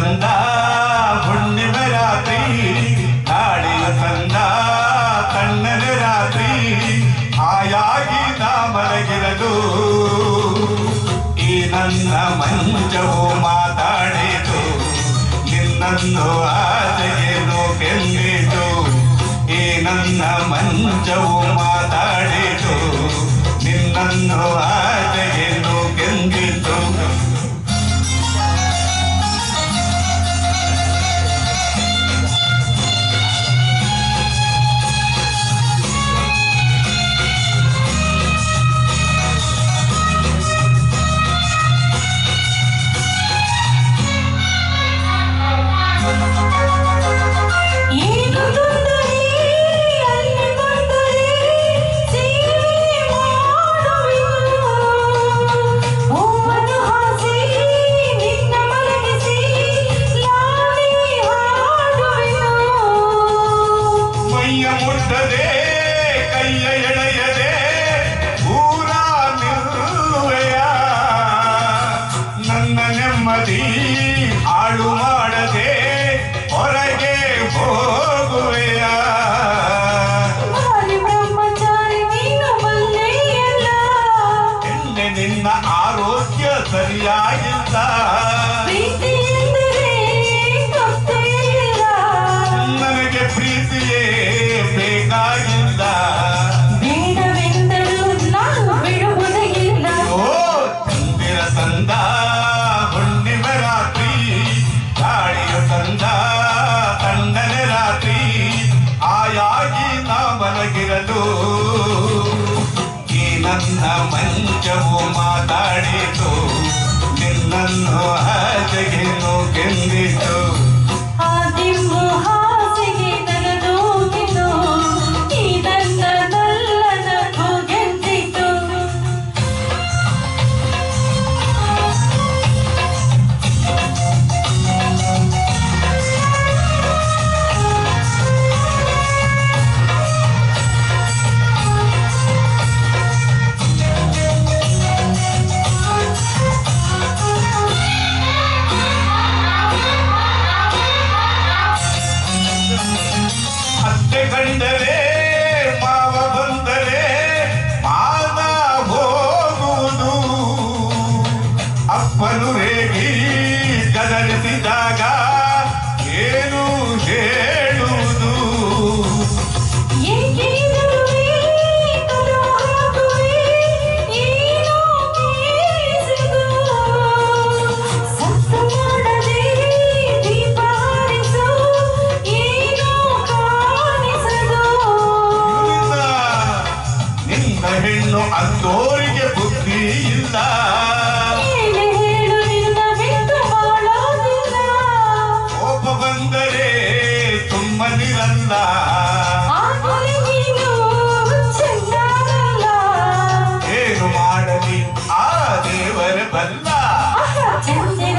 ಸಂದ, ಹುಣ್ಣಿಮೆ ರಾತ್ರಿ ನಾಳಿನ ಸಂದ ತಣ್ಣನೆ ರಾತ್ರಿ ಆಯಾಗಿ ನಾ ಮಲಗಿರಲು ಈ ನನ್ನ ಮಂಜವು ಮಾತಾಡಿತು, ನಿನ್ನನ್ನು ಆಚೆಗೆ ನೋಕೆಂದಿತು. ಈ ನನ್ನ ಮಂಜವು ಯೋಗ್ಯ ಸರಿಯಾಗಿಲ್ಲ ಮಂಚವು ಮಾತಾಡಿತು. ನಿನ್ನನ್ನು ಆಚೆಗೆನು ಕೆಂದಿತು. చందనిరన్నా ಏನು ಮಾಡಲಿ ಆ ದೇವರ ಬಲ್ಲ ಚಂದಿರ